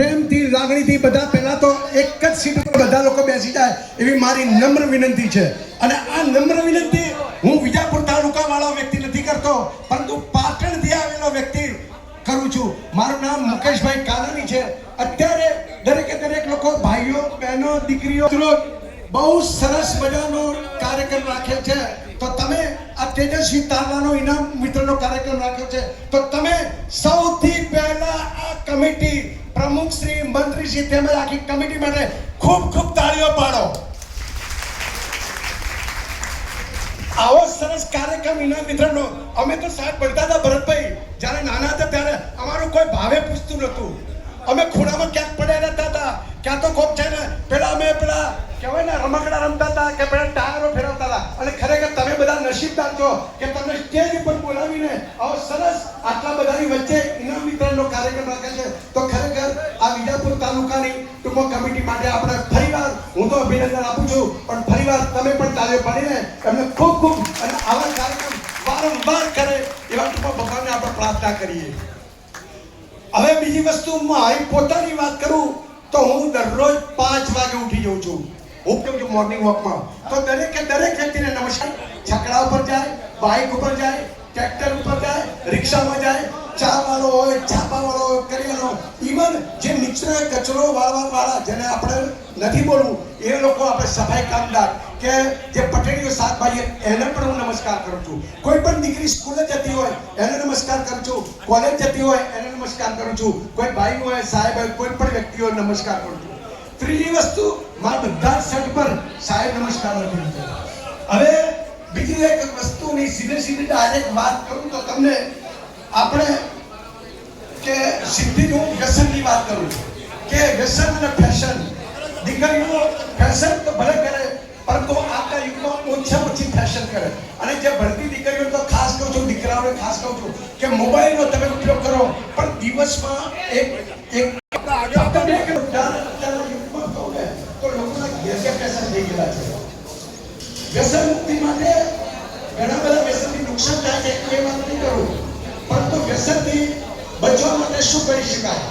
પ્રેમથી લાગણીથી બધા પહેલા તો એક જ સીટ ઉપર બધા લોકો બેસી જાય એવી મારી નમ્ર વિનંતી છે. અને આ નમ્ર વિનંતી હું વિજાપુર તાલુકા વાળો વ્યક્તિ નથી કરતો, પરંતુ પાટણથી આવેલો વ્યક્તિ કરું છું. મારું નામ મુકેશભાઈ કાલાની છે. અત્યારે દરેકે દરેક લોકો ભાઈઓ, બહેનો, દીકરીઓ બહુ સરસ મજાનો કાર્યક્રમ રાખ્યો છે. તો તમે આ તેજસ્વી તાલાનો ઇનામ મિત્રનો કાર્યક્રમ રાખ્યો છે. તો તમે સૌથી પહેલા આ કમિટી પ્રમુખ શ્રી મંત્રીજી તેમજ આખી કમિટી માટે ખૂબ ખૂબ તાળીઓ પાડો. આવો સરસ કાર્યક્રમ ઇનામ વિતરણનો અમે તો સાહેબ ભણતા હતા ભરતભાઈ. જ્યારે નાના હતા ત્યારે અમારું કોઈ ભાવે પૂછતું નહોતું. અમે ખૂણામાં ક્યાંક પડ્યા રહેતા હતા. ક્યાં તો કોક છે ને, પેલા અમે પેલા કહેવાય ને, રમકડા રમતા હતા કે પેલા ટાયરો ફેરવતા હતા. અને ખરેખર તમે બધા નસીબદાર છો કે તમને સ્ટેજ ઉપર બોલાવીને આવો સરસ આટલા બધાની વચ્ચે ઇનામ વિતરણનો કાર્યક્રમ રાખે છે. તો ખરેખર આ વિજાપુર તાલુકાની ટૂંકો કમિટી માટે આપણે ફરીવાર હું તો અભિનંદન આપું છું. પણ ફરીવાર તમે પણ તાળીઓ પાડીને એમને ખૂબ ખૂબ અને આવા કાર્યક્રમ વારંવાર કરે એવા ટૂંકો ભગવાનને આપણે પ્રાર્થના કરીએ. હવે બીજી વસ્તુ મારી પોતાની વાત કરું તો હું દરરોજ પાંચ વાગે ઉઠી જાઉં છું. હું કેમ છું મોર્નિંગ વોકમાં તો દરેકે દરેક વ્યક્તિને નમસ્કાર. છકડા ઉપર જાય બાઇક ઉપર જાય ટ્રેક્ટર ઉપર જાય રિક્ષામાં જાય ચા વાળો હોય છાપા વાળો હોય, કરિયાનો ઇવન જે નીચે કચરો વાળવા વાળા જેને આપણે નથી બોલવું, એ લોકો આપણે સફાઈ કામદાર કે જે પટેડીઓ શાકભાજી એને પણ હું નમસ્કાર કરું છું. કોઈ પણ દીકરી સ્કૂલે જતી હોય, એને નમસ્કાર કરું છું. કોલેજ જતી હોય, એને નમસ્કાર કરું છું. કોઈ ભાઈ હોય, સાહેબ હોય, કોઈ પણ વ્યક્તિ હોય નમસ્કાર કરું છું. ત્રીજી વસ્તુ, મારા બધા સેટ પર સાહેબ નમસ્કાર કરું છું. હવે બીજી એક વસ્તુની સીધે સીધી ડાયરેક્ટ વાત કરું તો તમને આપણે કે સીધી હું વ્યસનની વાત કરું. કે વ્યસન અને ફેશન દીકરીઓ ફેશન તો ભલે કરે પરંતુ આજના યુગમાં ઓછા ઓછી ફેશન કરે. અને જે ભણતી દીકરીઓ તો ખાસ કહું છું, દીકરાઓને ખાસ કહું છું કે મોબાઈલનો તમે ઉપયોગ કરો. પણ દિવસમાં એક એક માટે નુકસાન થાય છે, એ નહીં કરું. પરંતુ વ્યસનથી બચવા માટે શું કરી શકાય?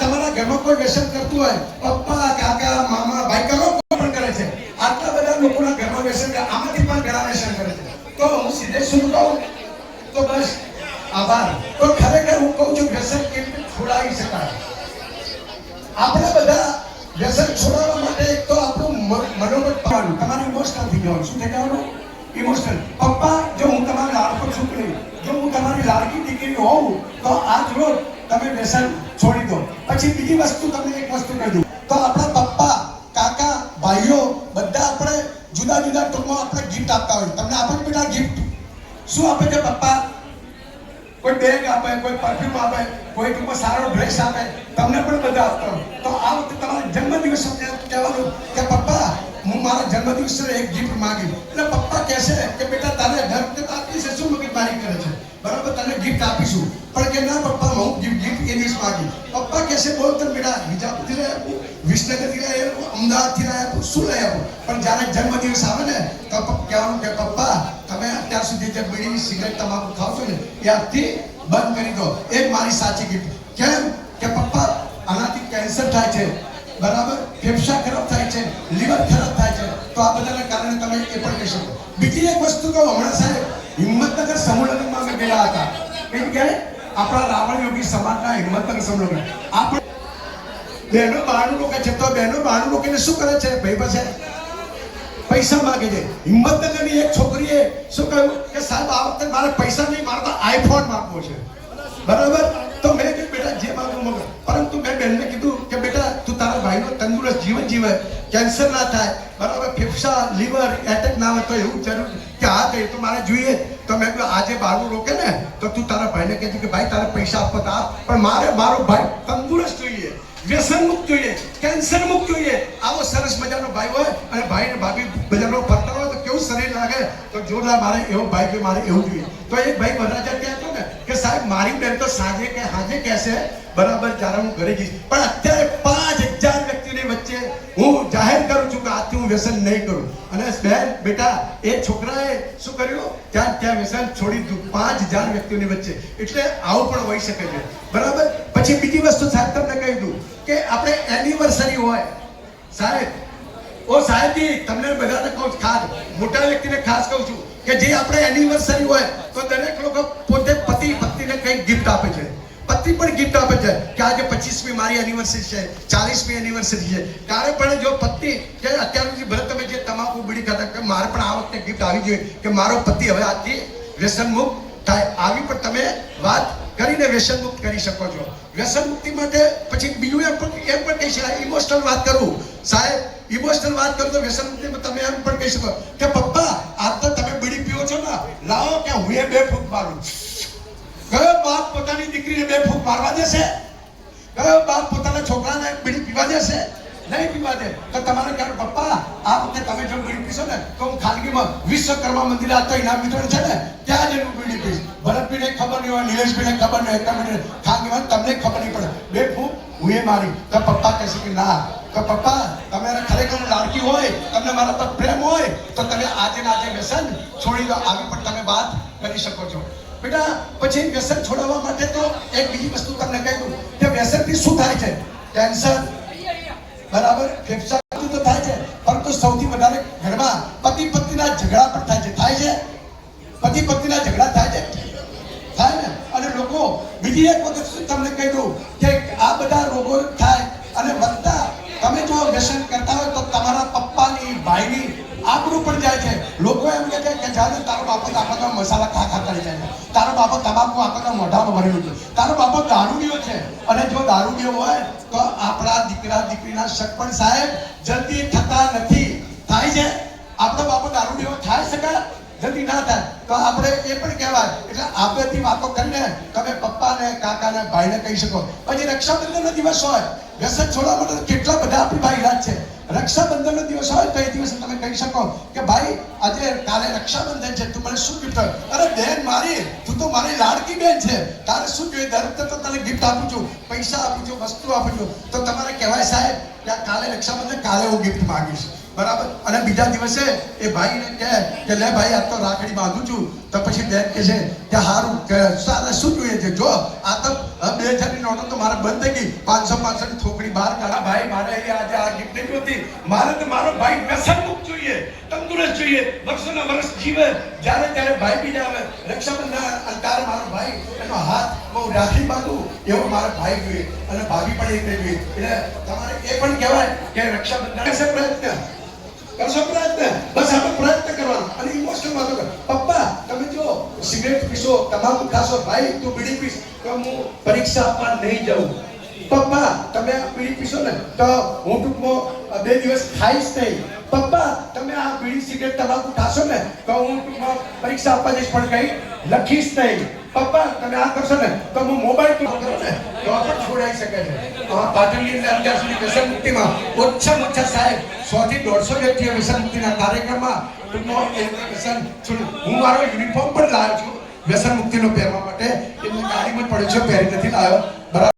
તમારા ઘરમાં કોઈ વ્યસન કરતું હોય, પપ્પા કાકા, મામા ભાઈ કરો પણ કરે છે. આટલા બધા લોકોના ઘરમાં વ્યસન આમાંથી પણ ઘણા વ્યસન કરે છે. તો હું સીધે શું કહું. તો બસ, આભાર. તો ખરેખર હું કહું છું, વ્યસન કેમ છોડાવી શકાય? આપણે બધા વ્યસન છોડાવવા માટે એક તો આપણું મનોબળ પાડવું તમારે ઇમોશનલ થઈ જવાનું શું થઈ જવાનું ઇમોશનલ પપ્પા, જો હું તમારી લાડકો છોકરી જો હું તમારી લાડકી દીકરી હોઉં, તો આજ રોજ તમે વ્યસન છોડી દો. પછી બીજી વસ્તુ તમને એક વસ્તુ કહી દઉં. જુદા જુદા ટૂંકમાં આપણે ગિફ્ટ આપતા હોય. તમને આપે બેટા ગિફ્ટ શું આપે છે પપ્પા? કોઈ બેગ આપે, કોઈ પરફ્યુમ આપે, કોઈ ટૂંકમાં સારો ડ્રેસ આપે. તમને પણ બધા આપતા હોય. તો આ વખતે તમારા જન્મદિવસ કહેવાનું કે પપ્પા, હું મારા જન્મદિવસે એક ગિફ્ટ માગી એટલે પપ્પા કહેશે કે બેટા, તારે ઘર આપી છે, શું મગજમારી કરે છે? બરાબર તને ગિફ્ટ આપીશું પણ કે ના પપ્પા હું ગિફ્ટ ગિફ્ટ એ દિવસ માંગી પપ્પા કહેશે બોલ તને બેટા વિજાપુરથી લઈ આપું વિસનગરથી લઈ આપું અમદાવાદથી લઈ આપું શું લઈ આપું પણ જ્યારે જન્મદિવસ આવે ને તો પપ્પા કહેવાનું કે પપ્પા તમે અત્યાર સુધી જે બીડી સિગરેટ તમાકુ ખાવ છો ને એ આજથી બંધ કરી દો એ જ મારી સાચી ગિફ્ટ કેમ કે પપ્પા આનાથી કેન્સર થાય છે બરાબર ફેફસા ખરાબ થાય છે લીવર ખરાબ થાય છે તો આ બધાના કારણે તમે એ પણ કહી શકો બીજી એક વસ્તુ કહું હમણાં સાહેબ હિંમતનગર સમૂહ અમે ગયેલા હતા કેમ કે આપણા રાવણ યોગી સમાજના હિંમતનગર સમૂહ લગ્ન આપણે બહેનો બહારનું લોકો છે તો બહેનો બહારનું લોકોને શું કરે છે ભાઈ પાસે પૈસા માગે છે હિંમતનગરની એક છોકરીએ શું કહ્યું કે સાહેબ આ વખતે મારે પૈસા નહીં મારે તો આઈફોન માગવો છે બરાબર તો મેં કીધું બેટા જે માગવું માંગો પરંતુ મેં બહેનને કીધું કે બેટા તું તારા ભાઈનો તંદુરસ્ત જીવન જીવે કેન્સર ના થાય બરાબર ફેફસા લીવર એટેક ના હોય તો એવું જરૂર આ કઈ તો મારે જોઈએ. તો મેં કહ્યું આજે બહારનું રોકે ને, તો તું તારા ભાઈને કહેજે કે, ભાઈ, તારા પૈસા આપવા પણ મારે, મારો ભાઈ તંદુરસ્ત જોઈએ. વ્યસન મુક્ત જોઈએ. કેન્સર મુક્ત જોઈએ. આવો સરસ મજાનો ભાઈ હોય અને ભાઈ ને ભાભી બજારમાં ફરતા હોય તો કેવું શરીર લાગે? તો જોરદાર મારે એવો ભાઈ કે મારે એવું જોઈએ. તો એક ભાઈ વરરાજા ત્યાં હતો ને, કે સાહેબ, મારી બેન તો સાંજે કે સાંજે કહેશે. બરાબર, જ્યારે હું ઘરે જઈશ. પણ હું જાહેર કરું છું કે આજથી હું વ્યસન નહીં કરું. અને બહેન બેટા, એ છોકરાએ શું કર્યું? ત્યાં ત્યાં વ્યસન છોડી દીધું. પાંચ હજાર વ્યક્તિઓની વચ્ચે. એટલે આવું પણ હોઈ શકે છે. બરાબર? પછી બીજી વસ્તુ સાહેબ તમને કહી દઉં કે આપણે એનિવર્સરી હોય. સાહેબ, ઓ સાહેબજી તમને બધાને કહું ખાસ, મોટા વ્યક્તિને ખાસ કહું છું કે જે આપણે એનિવર્સરી હોય, તો દરેક લોકો પોતે પતિ પત્નીને કંઈક ગિફ્ટ આપે છે. પતિ પણ ગિફ્ટ આપે છે. કે આજે પચીસમી મારી એનિવર્સરી છે, ચાલીસમી એનિવર્સરી છે. ત્યારે પણ જો પત્ની, કે અત્યાર સુધી તમે જે તમાકુ બીડી ખાતા કે મારે પણ આ વખતે ગિફ્ટ આવી જોઈએ, કે મારો પતિ હવે આજથી વ્યસન મુક્ત થાય. આવી પણ તમે વાત કરીને વ્યસન મુક્ત કરી શકો છો. વ્યસન મુક્તિ માટે પછી બીજું એમ પણ એમ પણ કહી શકાય ઇમોશનલ વાત કરું. સાહેબ ઇમોશનલ વાત કરું તો વ્યસન મુક્તિમાં તમે એમ પણ કહી શકો. કે પપ્પા આ તો તમે બીડી પીવો છો ને, લાવો કે હું એ બે ફૂંક મારું. બાપ પોતાની દીકરીને બે ફૂંક મારવા દેશે? કયો બાપ પોતાના છોકરાને બીડી પીવા દેશે? નહીં પીવા દે. તો તમારે ક્યારે, પપ્પા, આ વખતે તમે જો બીડી પીશો ને, તો હું ખાનગીમાં વિશ્વકર્મા મંદિર આ તો ઇનામ વિતરણ છે ને, ત્યાં જ હું બીડી પીશ. ભરતભાઈને ખબર નહીં હોય, નિલેશભાઈને ખબર નહીં હોય માટે ખાનગીમાં તમને ખબર નહીં પડે. બે ફૂંક હું એ મારી. તો પપ્પા કહેશે કે ના. તો પપ્પા તમે ખરેખર લાડકી હોય, તમને મારા પર પ્રેમ હોય, તો તમે આજે આજે વ્યસન છોડી દો. આવી પણ તમે વાત કરી શકો છો. બેટા, પછી વ્યસન છોડાવવા માટે તો એક બીજી વસ્તુ તમને કહી દઉં કે વ્યસનથી શું થાય છે? કેન્સર બરાબર? ફેફસા તો થાય છે, પરંતુ સૌથી વધારે ઘરમાં પતિ પત્નીના ઝઘડા પણ થાય છે. થાય છે? પતિ પત્નીના ઝઘડા થાય છે? થાય ને? અને લોકો બીજી એક વખત તમને કહી દઉં કે આ બધા રોગો થાય અને વધતા તમે જો વ્યસન કરતા હોય તો તમારા પપ્પાની, ભાઈની આબરૂ પણ જાય છે. લોકો એમ કે જાણે તારો બાપો આખા મસાલા ખા ખા કરી જાય તારો બાપો તમાકુ આખા તો મોઢામાં ભરેલું છે. તારો બાપો દારૂડિયો છે. અને જો દારૂડિયો હોય, તો આપણા દીકરા, દીકરીના શક પણ સાહેબ, જલ્દી થતા નથી. થાય છે? આપણો બાપો દારૂડિયો થાય શકે જલ્દી ના થાય. તો આપણે એ પણ કહેવાય. એટલે આપેથી વાતો કરીને તમે પપ્પાને, કાકાને, ભાઈને કહી શકો. પછી રક્ષાબંધનનો દિવસ હોય. વ્યસન છોડવા માટે કેટલા બધા આપણી ભાઈ રાજ છે. રક્ષાબંધનનો દિવસ હોય તો એ દિવસે તમે કહી શકો કે ભાઈ, આજે કાલે રક્ષાબંધન છે, તું મને શું ગિફ્ટ અરે બેન મારી, તું તો મારી લાડકી બેન છે. તારે શું જોઈએ? દર વખતે તો તને ગિફ્ટ આપું છું. પૈસા આપું છું, વસ્તુ આપું છું. તો તમારે કહેવાય સાહેબ કે કાલે રક્ષાબંધન, કાલે હું ગિફ્ટ માંગીશ. બરાબર? અને બીજા દિવસે એ ભાઈને કહે કે, લે ભાઈ, આ તો રાખડી બાંધું છું. તો પછી બેન કહે છે કે સારું કે સારા શું જોઈએ છે? જો, આ તો બે હજારની નોટો તો મારે બંધ થઈ ગઈ. પાંચસો પાંચસો ની થોકડી બહાર કાઢા. ભાઈ, મારે એ આજે આ ગિફ્ટ નહીં હતી. મારે તો મારો ભાઈ મુક્ત જોઈએ, તંદુરસ્ત જોઈએ, વર્ષોના વર્ષ જીવે. જ્યારે ત્યારે ભાઈ બીજા આવે, રક્ષાબંધન તારે મારો ભાઈ એનો હાથ બહુ રાખડી બાંધું, એવો મારો ભાઈ જોઈએ. અને ભાભી પણ એ જોઈએ. એટલે તમારે એ પણ કહેવાય કે રક્ષાબંધન. પ્રયત્ન કરશો પ્રયત્ન બસ આપણે પ્રયત્ન કરવાનો અને ઇમોશનલ વાતો કર પપ્પા તમે જો સિગરેટ પીશો તમાકુ ખાશો ભાઈ તું બીડી પીશ તો હું પરીક્ષા આપવા નહીં જાઉં પપ્પા તમે આ બીડી પીશો ને તો હું ટૂંકમાં બે દિવસ ખાઈશ નહીં પપ્પા તમે આ બીડી સિગરેટ તમાકુ ખાશો ને તો હું ટૂંકમાં પરીક્ષા આપવા જઈશ પણ કઈ લખીશ નહીં પપ્પા તમે આ કરશો ને તો હું મોબાઈલ કરો ને તો પણ છોડાઈ શકે છે. પાટણની અંદર અત્યાર સુધી વ્યસન મુક્તિમાં ઓછામાં ઓછા સાહેબ સો થી દોઢસો વ્યક્તિઓ વ્યસન મુક્તિના કાર્યક્રમમાં વ્યસન હું મારો યુનિફોર્મ પણ લાવ્યો છું. વ્યસન મુક્તિનો પહેરવા માટે. એટલે ગાડીમાં પડ્યો છે, પહેરી નથી લાવ્યો. બરાબર.